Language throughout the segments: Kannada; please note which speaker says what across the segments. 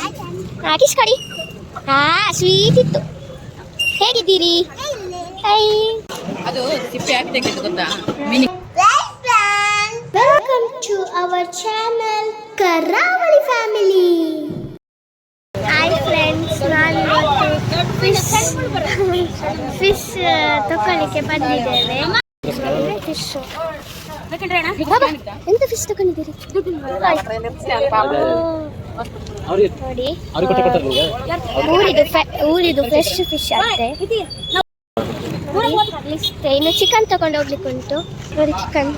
Speaker 1: ಹಾ ಕಡಿ ಹಾ ಸ್ವೀಟ್ ಇತ್ತು. ಹೇಗಿದ್ದೀರಿ?
Speaker 2: ಅದು ಸಿಪ್ಪೆ ಹಾಕಿ ಗೊತ್ತಾ? Mini
Speaker 1: welcome to our channel Karavali family hi friends ನಾನು ಫಿಶ್ ಫಿಶ್ ತಕೊಳ್ಳಿಕ್ಕೆ ಬಂದಿದ್ದೇವೆ. ಫಿಶ್ ಎಂತ ಫಿಶ್ ತಗೊಂಡಿದ್ದೀರಿ ನೋಡಿ. ಊರಿದು ಊರಿದು ಫ್ರೆಶ್ ಫಿಶ್ ಅಂತೆ ಇನ್ನು ಚಿಕನ್ ತಗೊಂಡು ಹೋಗ್ಲಿಕ್ಕೆ ಉಂಟು. ನೋಡಿ ಚಿಕನ್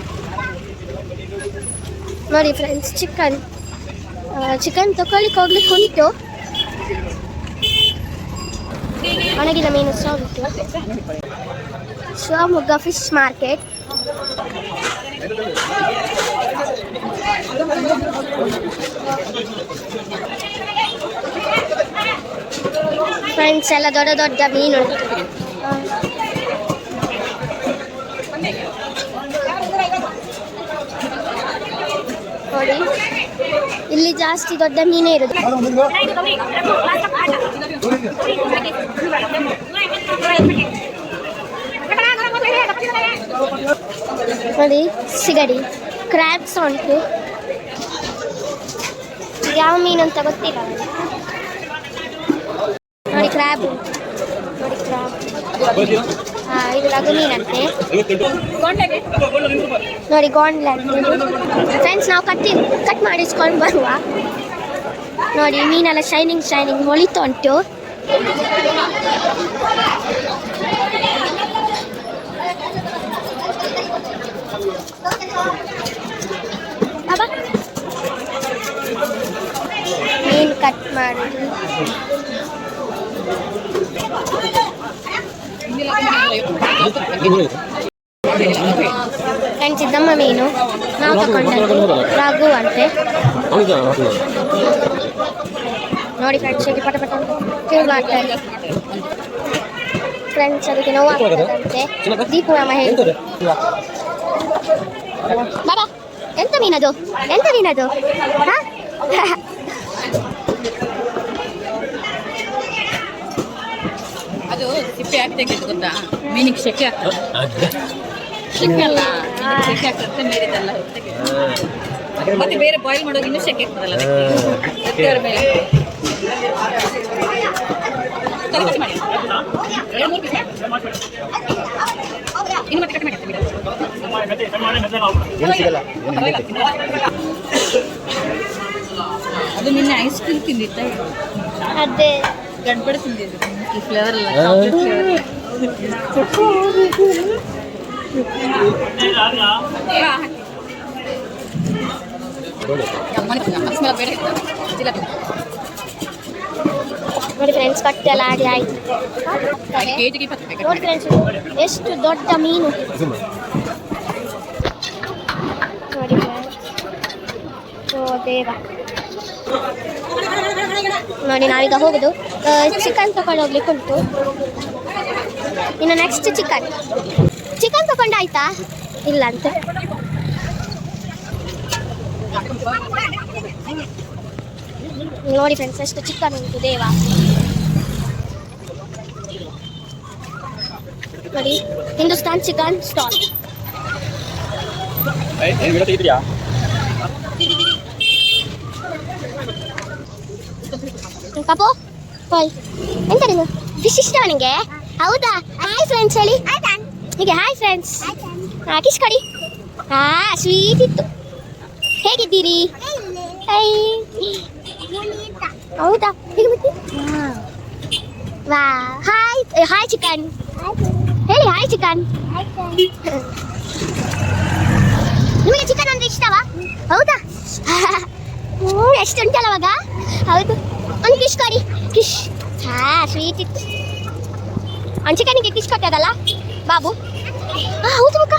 Speaker 1: ನೋಡಿ ಫ್ರೆಂಡ್ಸ್ ಚಿಕನ್ ಚಿಕನ್ ತಗೊಳ್ಳಿಕ್ಕೆ ಹೋಗ್ಲಿಕ್ಕೆ ಉಂಟು. ಒಣಗಿದ ಮೀನು ಸಹ ಉಂಟು. ಶಿವಮೊಗ್ಗ ಫಿಶ್ ಮಾರ್ಕೆಟ್ ಫ್ರೆಂಡ್ಸ್ ಎಲ್ಲ ದೊಡ್ಡ ದೊಡ್ಡ ಮೀನು. ನೋಡಿ, ಇಲ್ಲಿ ಜಾಸ್ತಿ ದೊಡ್ಡ ಮೀನೇ ಇರೋದು. ನೋಡಿ, ಸಿಗಡಿ ಕ್ರ್ಯಾಬ್ಸ್ ಉಂಟು. ಯಾವ ಮೀನು ಅಂತ ಗೊತ್ತಿಲ್ಲ. ನೋಡಿ ಕ್ರಾಬ್ ನೋಡಿ ಕ್ರ್ಯಾಬ್. ಹಾ, ಇದು ಲಘು ಮೀನಂತೆ. ನೋಡಿ ಗಾಂಡ್ಲ್ಯಾಂಡ್ ಫ್ರೆಂಡ್ಸ್ ನಾವು ಕಟ್ಟಿ ಕಟ್ ಮಾಡಿಸ್ಕೊಂಡು ಬರುವ. ನೋಡಿ ಮೀನೆಲ್ಲ ಶೈನಿಂಗ್ ಶೈನಿಂಗ್ ಹೊಳಿತಾ ಉಂಟು ಕಟ್ ಮಾಡಿ. ಫ್ರೆಂಡ್ಸ್ ಇದ್ದಮ್ಮ ಮೀನು. ನಾವು ತಗೊಂಡು ರಾಘು ಅಂತೆ. ನೋಡಿ. ಫ್ರೆಂಡ್ಸ್ ಹೇಗೆ ಪಟ ಪಟ ಕ್ಯೂ ಮಾಡ್ತಾರೆ ಫ್ರೆಂಡ್ಸ್ ಅದಕ್ಕೆ ನೋವಾಗ್ತದಂತೆ ದೀಪು ಅಮ್ಮ ಹೇಳ್ತಾರೆ ಬಾಬಾ ಎಂತ ಮೀನದು? ಎಂತ ಮೀನದು? ಹಾ?
Speaker 2: ಅದು ಆಗ್ತೈತೆ ಗೊತ್ತಾ? ಮೀನಿಗೆ ಶೆಕೆ ಆಗ್ತದೆ. ಶೆಕೆ ಅಲ್ಲ ಶೆಕೆ ಆಗ್ತದೆ ಮೇರಿದೆಲ್ಲ ಮತ್ತೆ ಬೇರೆ ಬಾಯ್ಲ್ ಮಾಡೋದು ಇನ್ನೂ ಶೆಕೆ ಆಗ್ತದಲ್ಲ ಅದಕ್ಕೆ. ಮೇಲೆ. ಇನ್ನು ಮತ್ತೆ ಕಟ್ ಮಾಡಿ ಅದು ನಿನ್ನೆ ಐಸ್ ಕ್ರೀಮ್ ತಿಂದಿತ್ತ?
Speaker 1: ಅದೇ.
Speaker 2: ಗಡ್ಬಡ ತಿಂದಿದ್ದು ಈ ಫ್ಲೇವರ್ ಫ್ಲೇವರ್.
Speaker 1: ನೋಡಿ ಫ್ರೆಂಡ್ಸ್ ಕಟ್ಟೆಲ್ಲ ಆಡಿ ಆಯ್ತು. ನೋಡಿ ಫ್ರೆಂಡ್ಸ್ ಎಷ್ಟು ದೊಡ್ಡ ಮೀನು. ನೋಡಿ ಫ್ರೆಂಡ್ಸ್ ಓ ದೇವ. ನೋಡಿ ನಾವೀಗ ಹೋಗುದು. ಚಿಕನ್ ತಗೊಂಡು ಹೋಗ್ಲಿಕ್ಕೆ ಉಂಟು. ಇನ್ನು ನೆಕ್ಸ್ಟ್ ಚಿಕನ್. ಚಿಕನ್ ತಗೊಂಡಾಯ್ತಾ ಇಲ್ಲ ಅಂತ. ನೋಡಿ ಫ್ರೆಂಡ್ಸ್ ಎಷ್ಟು ಚಿಕನ್ ಉಂಟು ದೇವ ನೋಡಿ ಹಿಂದೂಸ್ತಾನ್ ಚಿಕನ್ ಸ್ಟಾಲ್. ಪಾಪು ಹೋಯ್ ಎಂತ ನೀನು ಫಿಶ್ ಇಷ್ಟ ಹೌದಾ? ಹಾಯ್ ಫ್ರೆಂಡ್ಸ್ ಹೇಳಿ. ನಿಮಗೆ ಹಾಯ್ ಫ್ರೆಂಡ್ಸ್ ಹಾ ಕಿಶ್ ಕೊಡಿ. ಹಾ ಸ್ವೀಟ್ ಇತ್ತು ಹೇಗಿದ್ದೀರಿ ಹೌದಾ? ಹೇಗೆ ಬಿಟ್ಟು ವಾ ಹಾಯ್ ಹಾಯ್ ಚಿಕನ್ ಹೇಳಿ ಹಾಯ್ ಚಿಕನ್ ನಿಮಗೆ ಚಿಕನ್ ಅಂದ್ರೆ ಇಷ್ಟವಾ? ಹೌದಾ? ಹ್ಞೂ ಎಷ್ಟು ಉಂಟಲ್ಲ ಅವಾಗ? ಹೌದು. ಒಂದು ಕಿಶ್ ಕೊಡಿ. ಕಿಶ್ ಹಾ ಸ್ವೀಟ್ ಇತ್ತು. ಒಂದು ಚಿಕನಿಗೆ ಕಿಶ್ ಕೊಟ್ಟದಲ್ಲ? ಬಾಬು. ಆ, ಹೌದು ಅಕ್ಕ.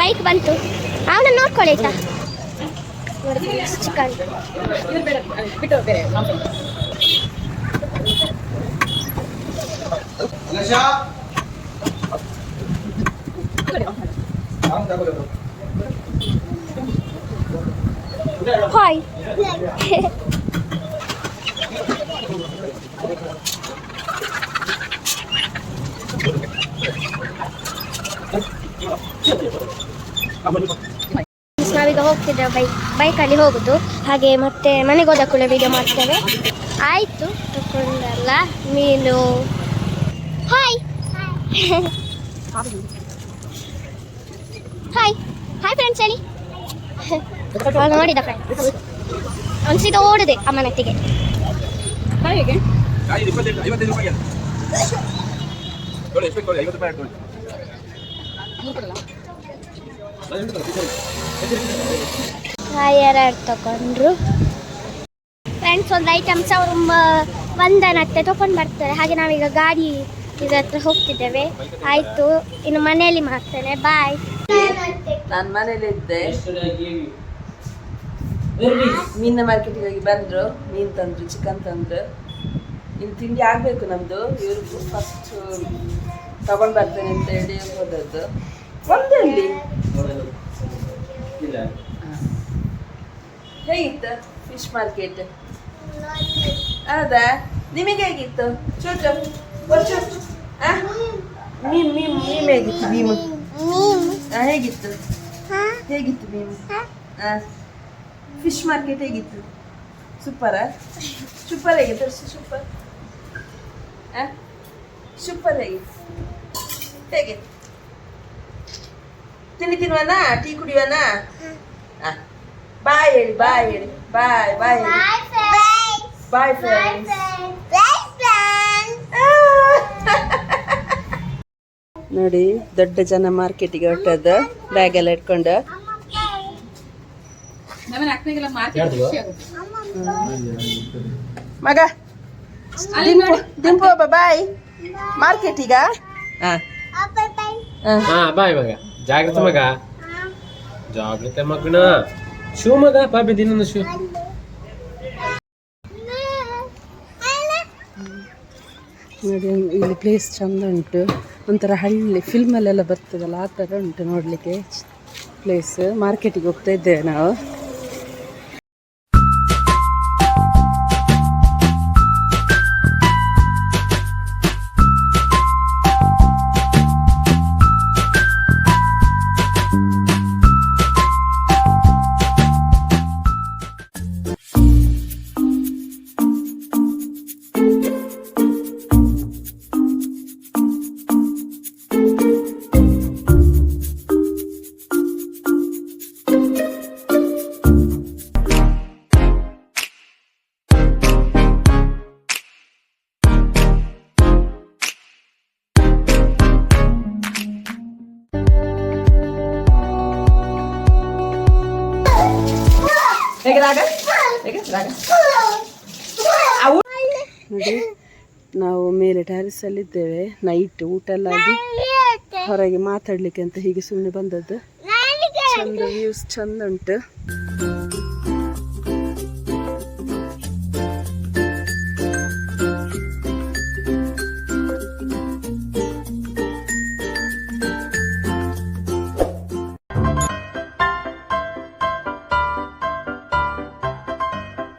Speaker 1: ಬೈಕ್ ಬಂತು. ಅವನ ನೋಡ್ಕೊಳ್ಳಿ ಆಯ್ತಾ? ಚಿಕನ್
Speaker 2: ಬಿಟ್ಟು ಬೇರೆ
Speaker 1: ಹಾಯ್ ನಾವೀಗ ಹೋಗ್ತಿದ್ದೇವೆ ಬೈಕ್ ಬೈಕಲ್ಲಿ ಹೋಗುದು. ಹಾಗೆ ಮತ್ತೆ ಮನೆಗೆ ಹೋದ ಕೂಡ ವೀಡಿಯೋ ಮಾಡ್ತೇವೆ. ಆಯ್ತು, ತಕೊಂಡಲ್ಲ. ಮೀನು. ಹಾಯ್ ಹಾಯ್ ಹಾಯ್ ಫ್ರೆಂಡ್ಸ್ ಹೇಳಿ. ನೋಡಿದ ಫ್ರೆಂಡ್ಸ್ ಒಂದು ಸೀದಾ ಓಡಿದೆ ಹಾಯ್ ಎರಡು ತಗೊಂಡ್ರು. ಫ್ರೆಂಡ್ಸ್ ಒಂದು ಐಟಮ್ಸ್ ಅವರು ಒಂದನತ್ತೆ ತಗೊಂಡು ಬರ್ತಾರೆ. ಹಾಗೆ ನಾವೀಗ ಗಾಡಿ ಇದ್ರ ಹತ್ರ ಹೋಗ್ತಿದ್ದೇವೆ. ಆಯ್ತು, ಇನ್ನು ಮನೆಯಲ್ಲಿ ಮಾಡ್ತೇನೆ. ಬಾಯ್
Speaker 3: ನಾನು ಮನೇಲಿ ಇದ್ದೆ. ಮೀನಿನ ಮಾರ್ಕೆಟಿಗೆ ಹೋಗಿ ಬಂದರು. ಮೀನು ತಂದ್ರು ಚಿಕನ್ ತಂದ್ರು. ಇನ್ನು ತಿಂಡಿ ಆಗಬೇಕು ನಮ್ಮದು ಇವ್ರಿಗೂ ಫಸ್ಟ್ ತಗೊಂಡು ಬರ್ತೇನೆ ಅಂತ ಹೇಳಿ ಹೋದದ್ದು. ಒಂದಲ್ಲಿ ಹೇಗಿತ್ತು ಫಿಶ್ ಮಾರ್ಕೆಟ್ ಹೌದಾ? ನಿಮಗೆ ಹೇಗಿತ್ತು? ಚೂಟು ವರ್ಷ ಮೀಮ್ ಮೀಮ್ ಮೀನು ಹೇಗಿತ್ತು ಆ, ಹೇಗಿತ್ತು? ಹೇಗಿತ್ತು ಮೀನು ಫಿಶ್ ಮಾರ್ಕೆಟ್ ಹೇಗಿತ್ತು? ಸೂಪರಾ ಸೂಪರ್ ಹೇಗಿತ್ತು? ಸೂಪರ್ ಸೂಪರ್ ಹೇಗಿತ್ತು? ಹೇಗೆ? ತಿಂಡಿ ತಿನ್ನುವನ? ಟೀ ಕುಡಿಯೋಣ ಬಾಯ್ ಹೇಳಿ ಬಾಯ್ ಹೇಳಿ. ಬಾಯ್ ಬಾಯ್ ಹೇಳಿ. ಬಾಯ್ ಫ್ರೆಂಡ್ಸ್ ನೋಡಿ ದೊಡ್ಡ ಜನ ಮಾರ್ಕೆಟಿಗೆ ಹೊಟ್ಟದ್ದು ಬ್ಯಾಗ್ ಎಲ್ಲ ಇಟ್ಕೊಂಡು.
Speaker 2: ಮಾರ್ಕೆಟ್
Speaker 3: ಮಗ ದಿಂಪು ಬಾಯ್. ಮಾರ್ಕೆಟಿಗ
Speaker 4: ಹಾ. ಬಾಯ್ ಮಗ. ಜಾಗ್ರತೆ ಮಗ. ಜಾಗ್ರತೆ ಮಗನ. ಶೂ ಮಗ ಬಾಬಿ ದಿನ ಶೂ.
Speaker 3: ನೋಡಿ ಇಲ್ಲಿ ಪ್ಲೇಸ್ ಚಂದ ಉಂಟು. ಒಂಥರ ಹಳ್ಳಿ ಫಿಲ್ಮಲ್ಲೆಲ್ಲ ಬರ್ತದಲ್ಲ, ಆ ಥರ ಉಂಟು ನೋಡಲಿಕ್ಕೆ ಪ್ಲೇಸ್ ಮಾರ್ಕೆಟಿಗೆ ಹೋಗ್ತಾ ಇದ್ದೇವೆ ನಾವು. ನೋಡಿ ನಾವು ಮೇಲೆ ಟ್ಯಾರಿಸ್ ಅಲ್ಲಿ ಇದ್ದೇವೆ. ನೈಟ್ ಊಟ ಎಲ್ಲ ಆಗಿ ಹೊರಗೆ ಮಾತಾಡ್ಲಿಕ್ಕೆ ಅಂತ ಹೀಗೆ ಸುಮ್ಮನೆ ಬಂದದ್ದು. ಚಂದ ವ್ಯೂಸ್ ಚಂದ ಉಂಟು.